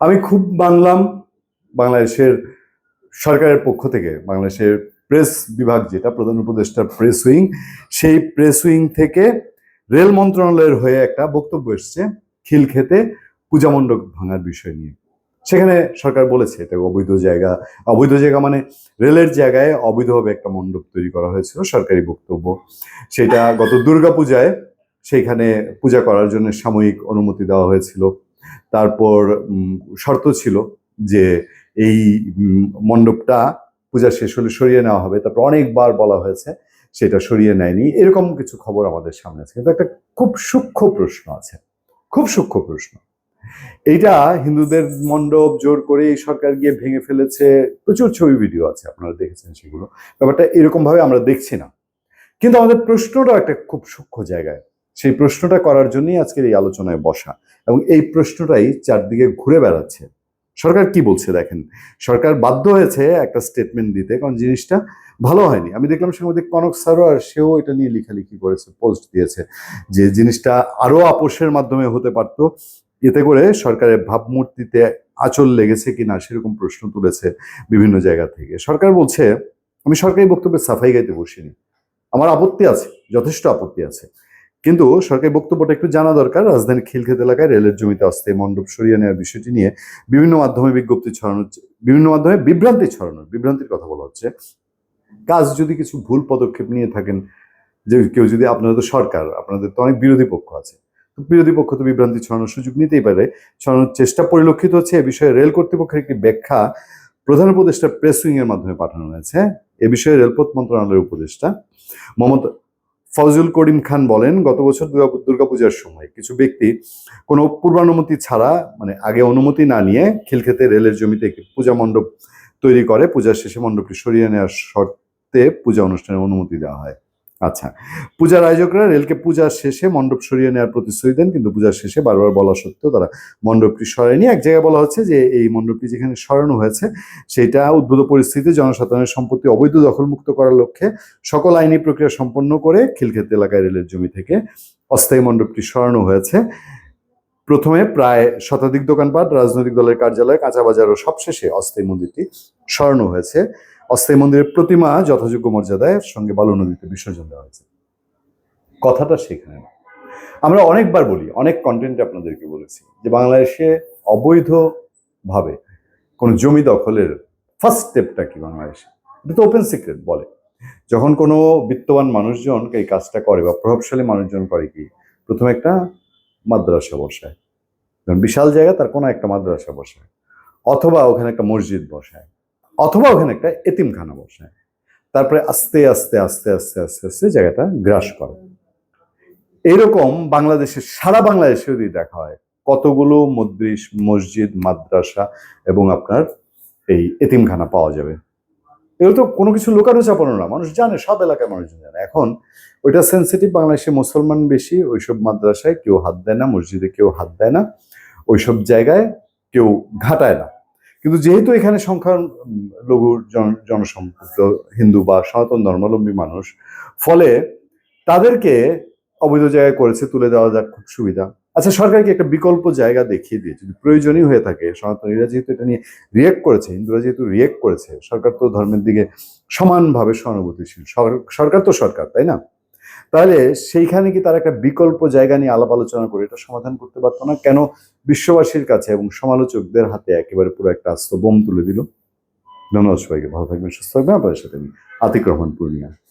আমি খুব মানলাম বাংলাদেশের সরকারের পক্ষ থেকে, বাংলাদেশের প্রেস বিভাগ যেটা, প্রধান উপদেষ্টার প্রেস উইং সেই প্রেস উইং থেকে রেল মন্ত্রণালয়ের হয়ে একটা বক্তব্য এসছে খিলক্ষেতে পূজা মণ্ডপ ভাঙার বিষয় নিয়ে। সেখানে সরকার বলেছে, এটা অবৈধ জায়গা। অবৈধ জায়গা মানে রেলের জায়গায় অবৈধভাবে একটা মণ্ডপ তৈরি করা হয়েছিল, সরকারি বক্তব্য। সেটা গত দুর্গাপূজায় সেইখানে পূজা করার জন্য সাময়িক অনুমতি দেওয়া হয়েছিল। তারপর শর্ত ছিল যে এই মণ্ডপটা পূজা শেষ হলে সরিয়ে নেওয়া হবে। তারপর অনেকবার বলা হয়েছে সেটা সরিয়ে নেয়নি। এরকম কিছু খবর আমাদের সামনে আছে। কিন্তু একটা খুব সূক্ষ্ম প্রশ্ন আছে। খুব সূক্ষ্ম প্রশ্ন। এইটা হিন্দুদের মণ্ডপ জোর করে সরকার গিয়ে ভেঙে ফেলেছে। প্রচুর ছবি, ভিডিও আছে, আপনারা দেখেছেন সেগুলো। ব্যাপারটা এরকম ভাবে আমরা দেখছি না। কিন্তু আমাদের প্রশ্নটা একটা খুব সূক্ষ্ম জায়গায় সেই প্রশ্নটা করার জন্যই আজকের এই আলোচনায় বসা। এবং এই প্রশ্নটাই চারদিকে ঘুরে বেড়াচ্ছে। সরকার কি বলছে দেখেন? সরকার বাধ্য হয়েছে একটা স্টেটমেন্ট দিতে, কারণ জিনিসটা ভালো হয়নি। আমি দেখলাম সাংবাদিক কনক সারোয়ার সেও এটা নিয়ে লেখালেখি করেছে পোস্ট দিয়েছে যে জিনিসটা আরও আপোষের মাধ্যমে হতে পারতো। এতে করে সরকারের ভাবমূর্তিতে আচল লেগেছে কিনা সেরকম প্রশ্ন তুলেছে বিভিন্ন জায়গা থেকে। সরকার বলছে, আমি সরকারি বক্তব্যে সাফাই গাইতে বসিনি। আমার আপত্তি আছে, যথেষ্ট আপত্তি আছে। কিন্তু সরকারি বক্তব্যটা একটু জানা দরকার। রাজধানীর খিলক্ষেত এলাকায় রেলের জমিতে অস্থায়ী মণ্ডপ সরিয়ে নেওয়ার বিষয়টি নিয়ে বিভিন্ন মাধ্যমে বিজ্ঞপ্তি ছড়ানো বিভিন্ন মাধ্যমে বিভ্রান্তি ছড়ানো বিভ্রান্তির কথা বলা হচ্ছে। কাজ যদি কিছু ভুল পদক্ষেপ নিয়ে থাকেন, যে কেউ যদি আপনারা তো সরকার, আপনাদের তো অনেক বিরোধী পক্ষ আছে। বিরোধী পক্ষ তো বিভ্রান্তি ছড়ানোর সুযোগ নিতেই পারে। ছড়ানোর চেষ্টা পরিলক্ষিত হচ্ছে। এ বিষয়ে রেল কর্তৃপক্ষের একটি ব্যাখ্যা প্রধান উপদেষ্টা প্রেস উইং এর মাধ্যমে পাঠানো হয়েছে। এ বিষয়ে রেলপথ মন্ত্রণালয়ের উপদেষ্টা মোহাম্মদ ফজল করিম খান বলেন, গত বছর দুর্গা- দুর্গাপূজার সময় কিছু ব্যক্তি কোনো পূর্বানুমতি ছাড়া মানে আগে অনুমতি না নিয়ে খিলক্ষেতে রেলের জমিতে একটি পূজা মণ্ডপ তৈরি করে। পূজার শেষে মণ্ডপটি সরিয়ে নেওয়ার শর্তে পূজা অনুষ্ঠানের অনুমতি দেওয়া হয়। আচ্ছা পূজার আয়োজকরা রেলকে পূজার শেষে মণ্ডপ সরিয়ে নেওয়ার প্রতিশ্রুতি দেন, কিন্তু পূজার শেষে বারবার বলা সত্ত্বেও তারা মণ্ডপটি সরায়নি। এক জায়গায় বলা হচ্ছে যে, এই মণ্ডপটি যেখানে সরানো হয়েছে, সেটা উদ্ভূত পরিস্থিতিতে জনসাধারণের সম্পত্তি অবৈধ দখলমুক্ত করার লক্ষ্যে সকল আইনি প্রক্রিয়া সম্পন্ন করে খিলক্ষেত এলাকায় রেলের জমি থেকে অস্থায়ী মণ্ডপটি সরানো হয়েছে। প্রথমে প্রায় শতাধিক দোকানপাট, রাজনৈতিক দলের কার্যালয় কাঁচা বাজার ও সবশেষে অস্থায়ী মন্দিরটি সরানো হয়েছে। অস্থায়ী মন্দিরের প্রতিমা যথাযোগ্য মর্যাদায় সঙ্গে বালু নদীতে বিসর্জন দেওয়া হয়েছে। কথাটা সেখানে না। আমরা অনেকবার বলি, অনেক কন্টেন্টে আপনাদেরকে বলেছি যে বাংলাদেশে অবৈধভাবে কোনো জমি দখলের ফার্স্ট স্টেপটা কি বাংলাদেশে? এটা তো ওপেন সিক্রেট বলে। যখন কোনো বিত্তবান মানুষজন এই কাজটা করে বা প্রভাবশালী মানুষজন করে কি, প্রথমে একটা মাদ্রাসা বসায়। বিশাল জায়গা তার কোনো একটা মাদ্রাসা বসায়। অথবা ওখানে একটা মসজিদ বসায়। অথবা ওখানে একটা এতিমখানা বসায় তারপরে আস্তে আস্তে আস্তে আস্তে আস্তে আস্তে জায়গাটা গ্রাস করে। এরকম বাংলাদেশের, সারা বাংলাদেশে যদি দেখা হয়, কতগুলো মদ্রিস, মসজিদ, মাদ্রাসা এবং আপনার এই এতিমখানা পাওয়া যাবে। এগুলো তো কোনো কিছু লুকানো চাপানো না, মানুষ জানে, সব এলাকায় মানুষজন জানে। এখন ওইটা সেন্সিটিভ বাংলাদেশে মুসলমান বেশি, ওইসব মাদ্রাসায় কেউ হাত দেয় না, মসজিদে কেউ হাত দেয় না, ওইসব জায়গায় কেউ ঘাটায় না। কিন্তু যেহেতু এখানে সংখ্যা লঘু জন জনসম্পৃক্ত হিন্দু বা সনাতন ধর্মাবলম্বী মানুষ, ফলে তাদেরকে অবৈধ জায়গায় করেছে, তুলে দেওয়া যাক খুব সুবিধা। আচ্ছা সরকারকে একটা বিকল্প জায়গা দেখিয়ে দিয়ে যদি প্রয়োজনীয় হয়ে থাকে, সনাতনীরা যেহেতু এটা নিয়ে রিয়েক্ট করেছে, হিন্দুরা যেহেতু রিয়েক্ট করেছে, সরকার তো ধর্মের দিকে সমানভাবে সহানুভূতিশীল। সর- সরকার তো সরকার, তাই না? তাহলে সেইখানে কি তারা একটা বিকল্প জায়গা নিয়ে আলাপ আলোচনা করে? এটা সমাধান করতে পারতো না? কেন বিশ্ববাসীর কাছে এবং সমালোচকদের হাতে একেবারে পুরো একটা আস্ত বোম তুলে দিল? ধন্যবাদ সবাইকে। ভালো থাকবেন, সুস্থ থাকবেন। আপনাদের সাথে আমি আতিক রহমান পূর্ণিয়া।